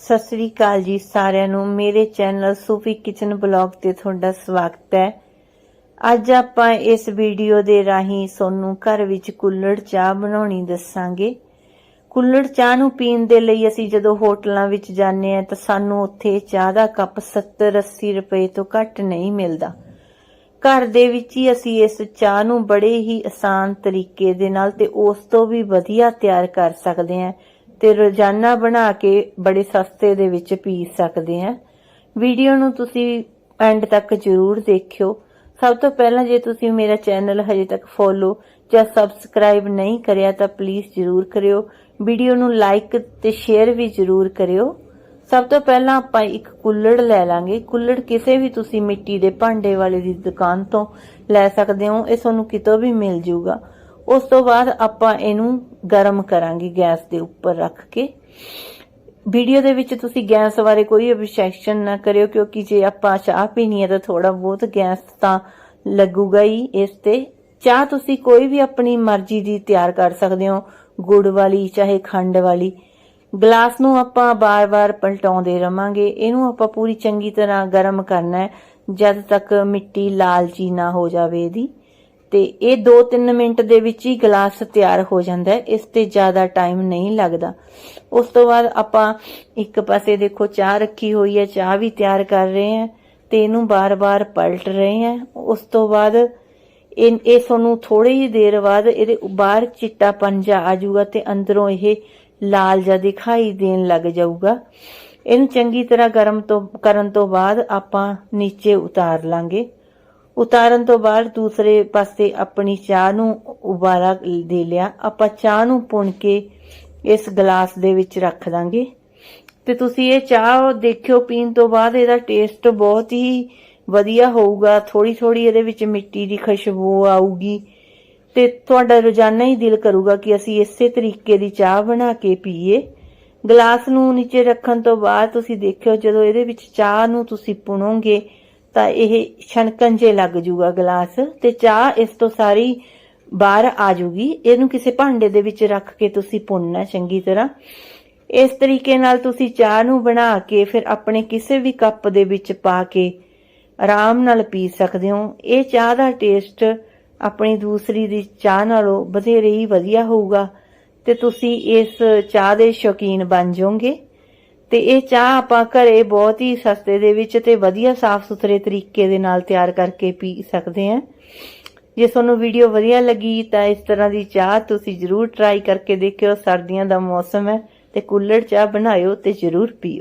ਸਤਿ ਸ੍ਰੀ ਅਕਾਲ ਜੀ ਸਾਰਿਆਂ ਨੂੰ। ਮੇਰੇ ਚੈਨਲ ਸੂਫੀ ਕਿਚਨ ਬਲੌਗ ਤੇ ਤੁਹਾਡਾ ਸਵਾਗਤ ਹੈ। ਅੱਜ ਆਪਾਂ ਇਸ ਵੀਡੀਓ ਦੇ ਰਾਹੀਂ ਤੁਹਾਨੂੰ ਘਰ ਵਿੱਚ ਕੁੱਲੜ ਚਾਹ ਬਣਾਉਣੀ ਦੱਸਾਂਗੇ। ਕੁੱਲੜ ਚਾਹ ਨੂੰ ਪੀਣ ਦੇ ਲਈ ਅਸੀਂ ਜਦੋਂ ਹੋਟਲਾਂ ਵਿੱਚ ਜਾਂਦੇ ਆ ਤਾਂ ਸਾਨੂੰ ਉੱਥੇ ਚਾਹ ਦਾ ਕੱਪ 70 80 ਰੁਪਏ ਤੋਂ ਘੱਟ ਨਹੀਂ ਮਿਲਦਾ। ਘਰ ਦੇ ਵਿੱਚ ਹੀ ਅਸੀਂ ਇਸ ਚਾਹ ਨੂੰ ਬੜੇ ਹੀ ਆਸਾਨ ਤਰੀਕੇ ਦੇ ਨਾਲ ਤੇ ਉਸ ਤੋਂ ਵੀ ਵਧੀਆ ਤਿਆਰ ਕਰ ਸਕਦੇ ਹਾਂ। ਤੇ ਰੋਜ਼ਾਨਾ ਬਣਾ ਕੇ ਬੜੇ ਸਸਤੇ ਦੇ ਵਿੱਚ ਪੀ ਸਕਦੇ ਹਾਂ। ਵੀਡੀਓ ਨੂੰ ਤੁਸੀਂ ਐਂਡ ਤੱਕ ਜ਼ਰੂਰ ਦੇਖਿਓ। ਸਭ ਤੋਂ ਪਹਿਲਾਂ ਜੇ ਤੁਸੀਂ ਮੇਰਾ ਚੈਨਲ ਹਜੇ ਤੱਕ ਫੋਲੋ ਜਾਂ ਸਬਸਕ੍ਰਾਈਬ ਨਹੀਂ ਕਰਿਆ ਤਾਂ ਪਲੀਜ਼ ਜ਼ਰੂਰ ਕਰਿਓ। ਵੀਡੀਓ ਨੂੰ ਲਾਈਕ ਤੇ ਸ਼ੇਅਰ ਵੀ ਜ਼ਰੂਰ ਕਰਿਓ। ਸਭ ਤੋਂ ਪਹਿਲਾਂ ਆਪਾਂ ਇੱਕ ਕੁੱਲੜ ਲੈ ਲਾਂਗੇ। ਕੁੱਲੜ ਕਿਸੇ ਵੀ ਤੁਸੀਂ ਮਿੱਟੀ ਦੇ ਭਾਂਡੇ ਵਾਲੇ ਦੀ ਦੁਕਾਨ ਤੋਂ ਲੈ ਸਕਦੇ ਹੋ। ਇਹ ਤੁਹਾਨੂੰ ਕਿਤੋਂ ਵੀ ਮਿਲ ਜਾਊਗਾ ਉਸ ਤੋਂ ਬਾਅਦ ਆਪਾਂ ਇਹਨੂੰ ਗਰਮ ਕਰਾਂਗੇ ਗੈਸ ਦੇ ਉੱਪਰ ਰੱਖ ਕੇ। ਵੀਡੀਓ ਦੇ ਵਿੱਚ ਤੁਸੀਂ ਗੈਸ ਬਾਰੇ ਕੋਈ ਅਬਜੈਕਸ਼ਨ ਨਾ ਕਰਿਓ, ਕਿਉਂਕਿ ਜੇ ਆਪਾਂ ਚਾਹ ਪੀਣੀ ਹੈ ਤਾਂ ਥੋੜਾ ਬਹੁਤ ਗੈਸ ਤਾਂ ਲੱਗੂਗਾ ਹੀ ਇਸ ਤੇ। ਚਾਹ ਤੁਸੀਂ ਕੋਈ ਵੀ ਆਪਣੀ ਮਰਜ਼ੀ ਦੀ ਤਿਆਰ ਕਰ ਸਕਦੇ ਹੋ, ਗੁੜ ਵਾਲੀ ਚਾਹੇ ਖੰਡ ਵਾਲੀ। ਗਲਾਸ ਨੂੰ ਆਪਾਂ ਬਾਰ-ਬਾਰ ਪਲਟਾਉਂਦੇ ਰਵਾਂਗੇ। ਇਹਨੂੰ ਆਪਾਂ ਪੂਰੀ ਚੰਗੀ ਤਰ੍ਹਾਂ ਗਰਮ ਕਰਨਾ ਹੈ, ਜਦ ਤੱਕ ਮਿੱਟੀ ਲਾਲਚੀ ਨਾ ਹੋ ਜਾਵੇ ਇਹਦੀ। ਤੇ ਇਹ 2-3 ਮਿੰਟ ਦੇ ਵਿੱਚ ਹੀ ਗਲਾਸ ਤਿਆਰ ਹੋ ਜਾਂਦਾ ਹੈ। ਇਸ ਤੇ ਜ਼ਿਆਦਾ ਟਾਈਮ ਨਹੀਂ ਲੱਗਦਾ। ਉਸ ਤੋਂ ਬਾਅਦ ਆਪਾਂ ਇੱਕ ਪਾਸੇ ਦੇਖੋ, ਚਾਹ ਰੱਖੀ ਹੋਈ ਹੈ, ਚਾਹ ਵੀ ਤਿਆਰ ਕਰ ਰਹੇ ਹਾਂ ਤੇ ਇਹਨੂੰ ਬਾਰ-ਬਾਰ ਪਲਟ ਰਹੇ ਹਾਂ। ਉਸ ਤੋਂ ਬਾਅਦ ਇਹ ਇਹ ਤੁਹਾਨੂੰ ਥੋੜੀ ਜਿਹੀ ਦੇਰ ਬਾਅਦ ਇਹਦੇ ਬਾਹਰ ਚਿੱਟਾ ਪੰਜਾ ਆ ਜਾਊਗਾ ਤੇ ਅੰਦਰੋਂ ਇਹ ਲਾਲ ਜਿਹਾ ਦਿਖਾਈ ਦੇਣ ਲੱਗ ਜਾਊਗਾ। ਇਹਨੂੰ ਚੰਗੀ ਤਰ੍ਹਾਂ ਗਰਮ ਤੋਂ, ਕਰਨ ਤੋਂ ਬਾਅਦ ਆਪਾਂ ਨੀਚੇ ਉਤਾਰ ਲਾਂਗੇ। ਉਤਾਰਨ ਤੋਂ ਬਾਅਦ ਦੂਸਰੇ ਪਾਸੇ ਆਪਣੀ ਚਾਹ ਨੂੰ ਉਬਾਲਾ ਦੇ ਲਿਆ। ਆਪਾਂ ਚਾਹ ਨੂੰ ਪੁਣ ਕੇ ਇਸ ਗਲਾਸ ਦੇ ਵਿੱਚ ਰੱਖ ਦਾਂਗੇ। ਤੇ ਤੁਸੀਂ ਇਹ ਚਾਹ ਦੇਖਿਓ, ਪੀਣ ਤੋਂ ਬਾਅਦ ਇਹਦਾ ਟੇਸਟ ਬਹੁਤ ਹੀ ਵਧੀਆ ਹੋਊਗਾ। ਥੋੜੀ ਥੋੜੀ ਇਹਦੇ ਵਿੱਚ ਮਿੱਟੀ ਦੀ ਖੁਸ਼ਬੂ ਆਊਗੀ ਤੇ ਤੁਹਾਡਾ ਰੋਜ਼ਾਨਾ ਹੀ ਦਿਲ ਕਰੂਗਾ ਕਿ ਅਸੀਂ ਇਸੇ ਤਰੀਕੇ ਦੀ ਚਾਹ ਬਣਾ ਕੇ ਪੀਏ। ਗਲਾਸ ਨੂੰ ਨੀਚੇ ਰੱਖਣ ਤੋਂ ਬਾਅਦ ਤੁਸੀਂ ਦੇਖਿਓ, ਜਦੋਂ ਇਹਦੇ ਵਿੱਚ ਚਾਹ ਨੂੰ ਤੁਸੀਂ ਪੁਣੋਗੇ ਤਾਂ ਇਹ ਛਣਕਣ ਜੇ ਲੱਗ ਜੂਗਾ ਗਲਾਸ ਤੇ ਚਾਹ ਇਸ ਤੋਂ ਸਾਰੀ ਬਾਹਰ ਆ ਜੂਗੀ। ਇਹਨੂੰ ਕਿਸੇ ਭਾਂਡੇ ਦੇ ਵਿੱਚ ਰੱਖ ਕੇ ਤੁਸੀਂ ਪੁਣਨਾ ਚੰਗੀ ਤਰ੍ਹਾਂ। ਇਸ ਤਰੀਕੇ ਨਾਲ ਤੁਸੀਂ ਚਾਹ ਨੂੰ ਬਣਾ ਕੇ ਫਿਰ ਆਪਣੇ ਕਿਸੇ ਵੀ ਕੱਪ ਦੇ ਵਿੱਚ ਪਾ ਕੇ ਆਰਾਮ ਨਾਲ ਪੀ ਸਕਦੇ ਹੋ। ਇਹ ਚਾਹ ਦਾ ਟੇਸਟ ਆਪਣੀ ਦੂਸਰੀ ਦੀ ਚਾਹ ਨਾਲੋਂ ਬਥੇਰੇ ਹੀ ਵਧੀਆ ਹੋਊਗਾ ਤੇ ਤੁਸੀਂ ਇਸ ਚਾਹ ਦੇ ਸ਼ੌਕੀਨ ਬਣ ਜਾਓਗੇ। ਤੇ ਇਹ ਚਾਹ ਆਪਾਂ ਘਰੇ ਬਹੁਤ ਹੀ ਸਸਤੇ ਦੇ ਵਿੱਚ ਤੇ ਵਧੀਆ ਸਾਫ਼ ਸੁਥਰੇ ਤਰੀਕੇ ਦੇ ਨਾਲ ਤਿਆਰ ਕਰਕੇ ਪੀ ਸਕਦੇ ਆ ਜੇ ਤੁਹਾਨੂੰ ਵੀਡੀਓ ਵਧੀਆ ਲੱਗੀ ਤਾਂ ਇਸ ਤਰ੍ਹਾਂ ਦੀ ਚਾਹ ਤੁਸੀਂ ਜ਼ਰੂਰ ਟਰਾਈ ਕਰਕੇ ਦੇਖਿਓ। ਸਰਦੀਆਂ ਦਾ ਮੌਸਮ ਹੈ ਤੇ ਕੁੱਲੜ ਚਾਹ ਬਣਾਇਓ ਤੇ ਜ਼ਰੂਰ ਪੀਓ।